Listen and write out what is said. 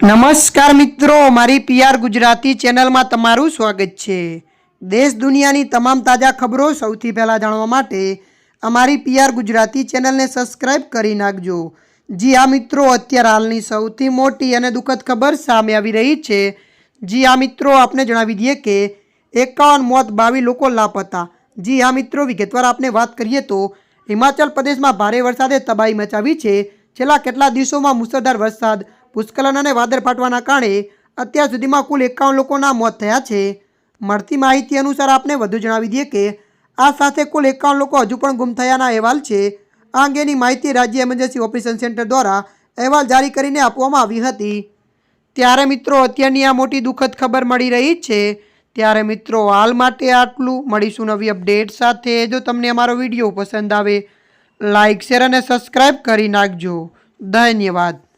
નમસ્કાર મિત્રો, મારી પીઆર ગુજરાતી ચેનલમાં તમારું સ્વાગત છે. દેશ દુનિયાની તમામ તાજા ખબરો સૌથી પહેલાં જાણવા માટે અમારી પીઆર ગુજરાતી ચેનલને સબસ્ક્રાઇબ કરી નાખજો. જી આ મિત્રો, અત્યારે હાલની સૌથી મોટી અને દુઃખદ ખબર સામે આવી રહી છે. જી આ મિત્રો, આપને જણાવી દઈએ કે એકાવન મોત બાવીસ લોકો લાપતા. જી આ મિત્રો, વિગતવાર આપને વાત કરીએ તો હિમાચલ પ્રદેશમાં ભારે વરસાદે તબાહી મચાવી છે. છેલ્લા કેટલા દિવસોમાં મુસળધાર વરસાદ ભૂસ્ખલન અને વાદળ ફાટવાના કારણે અત્યાર સુધીમાં કુલ એકાવન લોકોના મોત થયા છે. મળતી માહિતી અનુસાર આપને વધુ જણાવી દઈએ કે આ સાથે કુલ એકાવન લોકો હજુ પણ ગુમ થયાના અહેવાલ છે. આ અંગેની માહિતી રાજ્ય એમરજન્સી ઓપરેશન સેન્ટર દ્વારા અહેવાલ જારી કરીને આપવામાં આવી હતી. ત્યારે મિત્રો, અત્યારની આ મોટી દુઃખદ ખબર મળી રહી છે. ત્યારે મિત્રો, હાલ માટે આટલું. મળીશું નવી અપડેટ સાથે. જો તમને અમારો વીડિયો પસંદ આવે લાઇક શેર અને સબસ્ક્રાઈબ કરી નાખજો. ધન્યવાદ.